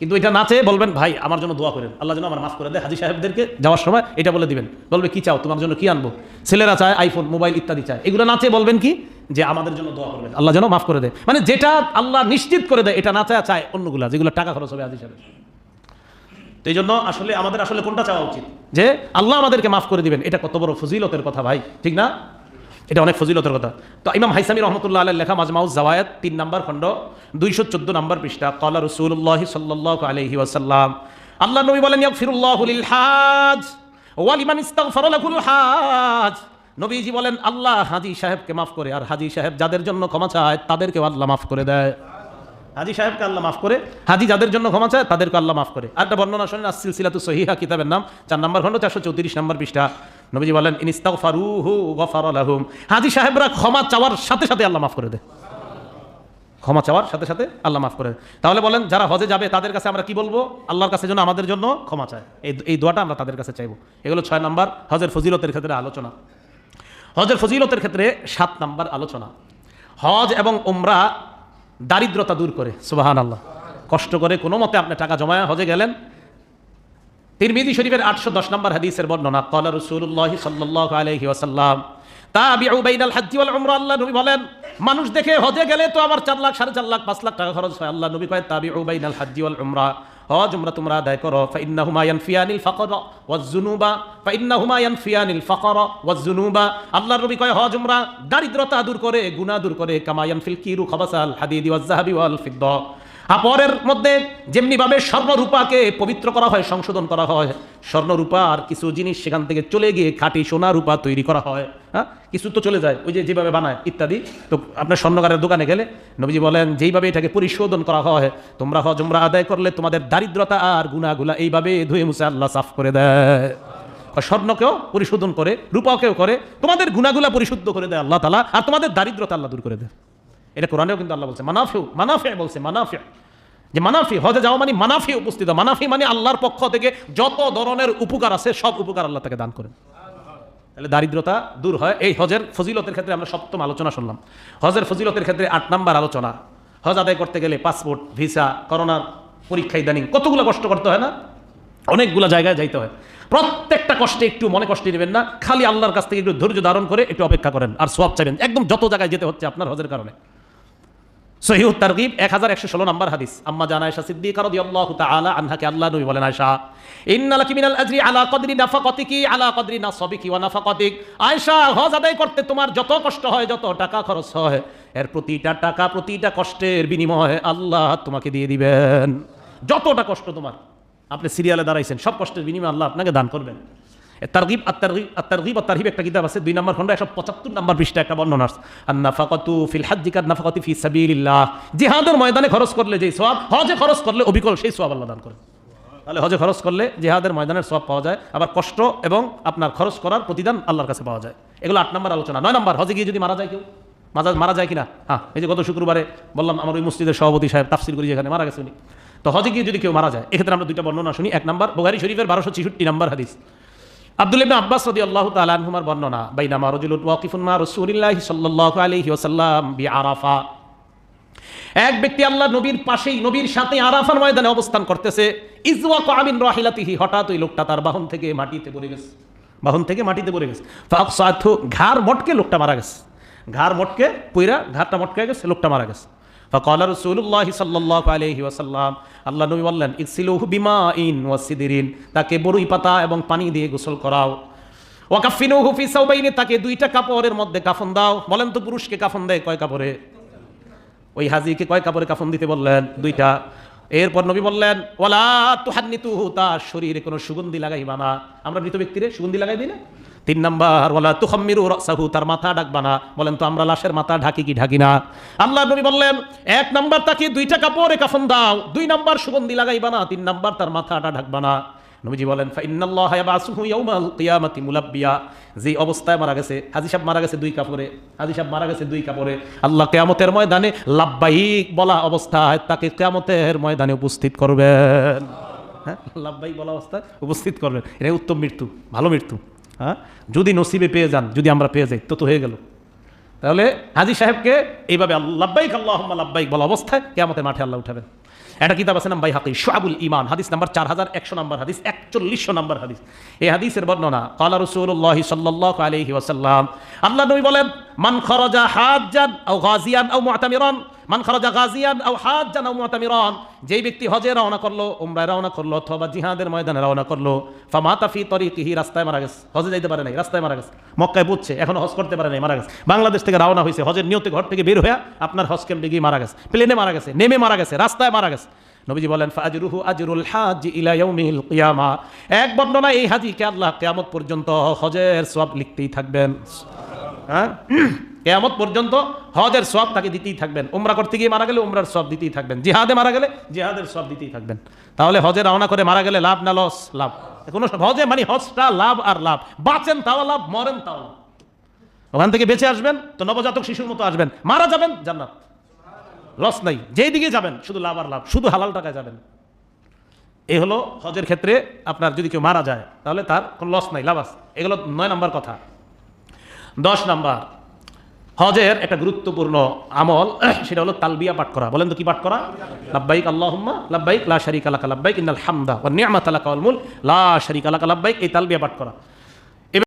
কিন্তু এটা না চেয়ে বলবেন, ভাই, আমার জন্য দোয়া করেন, আল্লাহ যেন আমার মাফ করে দেয়। হাজি সাহেবদেরকে যাওয়ার সময় এটা বলে দিবেন। বলবে, কি চাও, তোমার জন্য কি আনব? ছেলেরা চায়, আইফোন, মোবাইল ইত্যাদি চায়। এগুলো না চেয়ে বলবেন কি? যে আমাদের জন্য দোয়া করবেন, আল্লাহ যেন মাফ করে দেয়। মানে যেটা আল্লাহ নিশ্চিত করে দেয়, এটা না চায় চায় অন্যগুলা, যেগুলো টাকা খরচ হবে হাজি সাহেব তো এই জন্য আসলে আমাদের আসলে কোনটা চাওয়া উচিত? যে আল্লাহ আমাদেরকে মাফ করে দিবেন। এটা কত বড় ফজিলতের কথা ভাই, ঠিক না? এটা অনেক ফজিলতের কথা। তো ইমাম হাইসামি রহমতুল্লাহ আল্লাহ লেখা মাজমাউজ জাওয়ায়াত তিন নম্বর খণ্ড, দুইশো চোদ্দ নম্বর পৃষ্ঠা কলা রসুল্লাহ সাল্লাহ আলহি ওয়াসাল্লাম, আল্লাহ নবী বলেন হাজ ওয়ালিমান ইস্তাগফার লাহুল হাজ। নবীজি বলেন, আল্লাহ হাজি সাহেবকে মাফ করে, আর হাজি সাহেব যাদের জন্য ক্ষমা চায়, তাদেরকেও আল্লাহ মাফ করে দেয়। হাজি সাহেবকে আল্লাহ মাফ করে। হাজি যাদের জন্য ক্ষমা চায়, তাদেরকে আল্লাহ মাফ করে। আর একটা বর্ণনা শোনেন আসিল সিলাতু সহিহা কিতাবের নাম। চার নম্বর খন্ড চারশো চৌত্রিশ নম্বর পৃষ্ঠা। নবীজি বলেন ইনিস্তাও ফারুহু গফার আলহুম হাজি সাহেবরা ক্ষমা চাওয়ার সাথে সাথে আল্লাহ মাফ করে দেয়। ক্ষমা চাওয়ার সাথে সাথে আল্লাহ মাফ করে তাহলে বলেন, যারা হজে যাবে, তাদের কাছে আমরা কি বলব? আল্লাহর কাছে যেন আমাদের জন্য ক্ষমা চায়। এই এই দোয়াটা আমরা তাদের কাছে চাইব। এগুলো ছয় নম্বর, হজের ফজিলতের ক্ষেত্রে আলোচনা। হজের ফজিলতের ক্ষেত্রে সাত নম্বর আলোচনা। হজ এবং ওমরা দারিদ্রতা দূর করে সুবাহান আল্লাহ কষ্ট করে কোনো মতে আপনি টাকা জমায়া হজে গেলেন। তিরমিদি শরীফের আটশো দশ নম্বর হাদিসের বর্ণনা কলা রসুল্লাহ সাল্লাহ আলহি তা তাবিউ বাইনাল হাজ্জি ওয়াল উমরা আল্লাহ নবী বলেন, মানুষ দেখে হজে গেলে তো আমার চার লাখ, সাড়ে চার লাখ, পাঁচ লাখ টাকা খরচ হয় আল্লাহ নবী কয়, তাবিউ বাইনাল হাজ্জি ওয়াল উমরা হজ উমরা তোমরা আদায় করো ফাইন্নাহুমা ইয়ানফিয়ানিল ফাকর ওয়াজ-জুনুবা ফাইন্নাহুমা ইয়ানফিয়ানিল ফাকর ওয়াজ-জুনুবা আল্লাহর নবী কয় হজ উমরা দারিদ্রতা দূর করে গুনাহ দূর করে কামা ইয়ানফিল কিরু খাবাসাল হাদিদি ওয়াজ-যাহাবি ওয়াল ফিদ্দা আপরের মধ্যে যেমনিভাবে স্বর্ণরূপাকে পবিত্র করা হয়, সংশোধন করা হয় স্বর্ণরূপা আর কিছু জিনিস সেখান থেকে চলে গিয়ে খাঁটি সোনা রূপা তৈরি করা হয় হ্যাঁ? কিছু তো চলে যায়, ওই যে যেভাবে বানায় ইত্যাদি। তো আপনার স্বর্ণকারের দোকানে গেলে নবীজি বলেন, যেইভাবে এটাকে পরিশোধন করা হয়, তোমরা হজমরা আদায় করলে তোমাদের দারিদ্রতা আর গুণাগুলা এইভাবে ধুয়ে মুছে আল্লাহ সাফ করে দেয়। স্বর্ণকেও পরিশোধন করে, রূপাকেও করে, তোমাদের গুণাগুলা পরিশুদ্ধ করে দেয় আল্লাহ তালা আর তোমাদের দারিদ্রতা আল্লাহ দূর করে দেয়। এটা কোরআনেও কিন্তু আল্লাহ বলছে, মানাফিউ মানাফে বলছে মানাফে যে মানাফি, হজে যাওয়া মানে মানাফি উপস্থিত। মানাফি মানে আল্লাহর পক্ষ থেকে যত ধরনের উপকার আছে, সব উপকার আল্লাহ তাকে দান করেন। তাহলে দারিদ্রতা দূর হয়। এই হজের ফজিলতের ক্ষেত্রে আমরা সপ্তম আলোচনা শুনলাম। হজের ফজিলতের ক্ষেত্রে আট নাম্বার আলোচনা। হজ আদায় করতে গেলে পাসপোর্ট, ভিসা, করোনার পরীক্ষা, ইদানিং কতগুলো কষ্ট করতে হয় না? অনেকগুলো জায়গায় যাইতে হয়। প্রত্যেকটা কষ্টে একটু মনে কষ্ট নেবেন না। খালি আল্লাহর কাছ থেকে একটু ধৈর্য ধারণ করে একটু অপেক্ষা করেন। আর সব চাইবেন। একদম যত জায়গায় যেতে হচ্ছে আপনার হজের কারণে। সহিহ তারগিব এক হাজার একশো ষোলো নম্বর হাদিস। আম্মা জানা আয়সা সিদ্দিক রাদিয়াল্লাহু তাআলা আনহাকে আল্লাহ নবী বলেন আয়সা ইন্নালাকি মিনাল আজরি আলা কদরি নাফাকাতিকি, আলা কদরি নাসাবিকি ওয়া নাফাকাতিক। আয়সা হজ আদায় করতে তোমার যত কষ্ট হয়, যত টাকা খরচ হয়, এর প্রতিটা টাকা প্রতিটা কষ্টের বিনিময়ে আল্লাহ তোমাকে দিয়ে দিবেন। যতটা কষ্ট তোমার। আপনি সিরিয়ালে দাঁড়াইছেন, সব কষ্টের বিনিময়ে আল্লাহ আপনাকে দান করবেন। তারগিব, আর তারগিব, আর তারহিব একটা কিতাব আছে, দুই নম্বর খন্ড একশো পঁচাত্তর নম্বর পৃষ্ঠা একটা বর্ণনা। আর নাফাকতু ফিল হাজ্জিকার নাফাকতি ফি সাবিলিল্লাহ। জিহাদের ময়দানে খরচ করলে যেই সওয়াব, হজে খরচ করলে অবিকল সেই সওয়াব আল্লাহ দান করে তাহলে হজে খরচ করলে জিহাদের ময়দানের সওয়াব পাওয়া যায়, আবার কষ্ট এবং আপনার খরচ করার প্রতিদান আল্লাহর কাছে পাওয়া যায়। এগুলো আট নম্বর আলোচনা। নয় নম্বর, হজে গিয়ে যদি মারা যায় কেউ? মারা মারা যায় কিনা? হ্যাঁ এই যে গত শুক্রবারে বললাম আমার ওই মসজিদের সভাপতি সাহেব তাফসির করি যেখানে মারা গেছে উনি। তো হজে গিয়ে যদি কেউ মারা যায়, এক্ষেত্রে আমরা দুইটা বর্ণনা শুনি। এক নম্বর বোগারি শরীফের বারোশো ছিষট্টি নম্বর হাদিস। আব্দুল ইবনে আব্বাস রাদিয়াল্লাহু তাআলা আনহুমার বর্ণনা, বাইনামা রাজুলুন ওয়াকিফুন মা রাসূলিল্লাহি সাল্লাল্লাহু আলাইহি ওয়াসাল্লাম বিআরাফা। এক ব্যক্তি আল্লাহ নবীর পাশেই, নবীর সাথে আরাফার ময়দানে অবস্থান করতেছে। ইজওয়া কামিন রাহিলাতিহি, হঠাৎ ওই লোকটা তার বাহন থেকে মাটিতে পড়ে গেছে। বাহন থেকে মাটিতে পড়ে গেছে। ফাকসাথু ঘাড় মটকে লোকটা মারা গেছে। ঘাড় মটকে পুইরা ঘাড়টা মটকে গেছে, লোকটা মারা গেছে। ওয়াসাল্লাম আল্লাহ নবী বললেন ইকসিলুহু তাকে বরুই পাতা এবং পানি দিয়ে গোসল করাও। ওয়াকাফিনুহু ফি তাকে দুইটা কাপড়ের মধ্যে কাফন দাও। বলেন তো পুরুষকে কাফন দেয় কয় কাপড়ে? ওই হাজিকে কয় কাপড়ে কাফন দিতে বললেন? দুইটা। এরপর নবী বললেন ওলা তুহান্নিতু তার শরীরে কোনো সুগন্ধি লাগাইবা না। আমরা মৃত ব্যক্তিরে সুগন্ধি লাগাই দিই না? তিন নাম্বার, ওয়ালা তুখাম্মিরু রাসাহু তার মাথা ডাকবা না। বলেন তো, আমরা লাশের মাথা ঢাকি কি, ঢাকি না? আল্লাহ নবী বললেন, এক নাম্বার তাকে দুইটা কাপড়ে কাফন দাও, দুই নাম্বার সুগন্ধি লাগাইবা না, তিন নাম্বার তার মাথাটা ঢাকবা না। নবীজি বলেন মুলাব্বিয়া যে অবস্থায় মারা গেছে, হাজি সাহেব মারা গেছে দুই কাপড়ে, হাজি সাহেব মারা গেছে দুই কাপড়ে। আল্লাহ কিয়ামতের ময়দানে লাব্বাইক বলা অবস্থায় তাকে কিয়ামতের ময়দানে উপস্থিত করবেন। হ্যাঁ লাব্বাইক বলা অবস্থায় উপস্থিত করবেন। এটা উত্তম মৃত্যু, ভালো মৃত্যু। হ্যাঁ? যদি নসিবে পেয়ে যান, যদি আমরা পেয়ে যাই, তো তো হয়ে গেল। তাহলে হাজি সাহেবকে এইভাবে লাব্বাইক আল্লাহ লাব্বাইক বলা অবস্থায় কেয়ামতের মাঠে আল্লাহ উঠাবেন। একটা কিতাব আছে নাম বাই হাকি শাবুল ইমান হাদিস নাম্বার চার হাজার একশো নাম্বার হাদিস, একচল্লিশশো নম্বর হাদিস। এই হাদিসের বর্ণনা কালা রসুল্লাহ সাল্লাহ আলহি ওয়াসাল্লাম। আল্লাহ নবী বলেন, মান খরজা হাজান আও গাজিয়ান আও মুআতামিরান মান খরজা গাজিয়ান আও হাজান আও মুআতামিরান যেই ব্যক্তি হজে রওনা করল, উমরায় রওনা করল, অথবা জিহাদের ময়দানে রওনা করল ফি তরিকিহি, রাস্তায় মারা গেছে। হজে যাইতে পারে নাই, রাস্তায় মারা গেছে। মক্কায় বুঝছে এখন হজ করতে পারে নাই, মারা গেছে। বাংলাদেশ থেকে রওনা হয়েছে হজের নিয়তে ঘর থেকে বের হয়ে আপনার হজ ক্যাম্পে গিয়ে মারা গেছে। প্লেনে মারা গেছে, নেমে মারা গেছে, রাস্তায় মারা গেছে। নবীজি বলেন, ফাজরুহু আজরুল হাজ ইলা ইয়াউমিল কিয়ামা। এক বর্ণনা এই হাজিকে আল্লাহ কিয়ামত পর্যন্ত হজের সওয়াব লিখতেই থাকবেন। হ্যাঁ? কেয়ামত পর্যন্ত হজের সব তাকে দিতেই থাকবেন। উমরা করতে গিয়ে মারা গেলে উমরার সব দিতেই থাকবেন। জিহাদে মারা গেলে জিহাদের সব দিতেই থাকবেন। তাহলে হজে রওনা করে মারা গেলে লাভ না লস? লাভ। কোনো হজে মানে হজটা লাভ আর লাভ। বাঁচেন তাও লাভ, মরেন তাও লাভ। ওখান থেকে বেঁচে আসবেন, তো নবজাতক শিশুর মতো আসবেন। মারা যাবেন, জান্নাত। লস নাই। যেই দিকে যাবেন, শুধু লাভ আর লাভ। শুধু হালাল টাকায় যাবেন। এই হলো হজের ক্ষেত্রে আপনার যদি কেউ মারা যায়, তাহলে তার কোনো লস নাই, লাভ আছে। এগুলো নয় নম্বর কথা। দশ নাম্বার। হজের একটা গুরুত্বপূর্ণ আমল, সেটা হলো তালবিয়া পাঠ করা। বলেন তো কি পাঠ করা? লাব্বাইক আল্লাহম্মা, লাব্বাইক লা শারিক আলাকা লাব্বাইক ইন্নাল হামদা ওয়া নি'মাতা লাকা ওয়াল মুলক, লা শারিক আলাকা লাব্বাইক এই তালবিয়া পাঠ করা।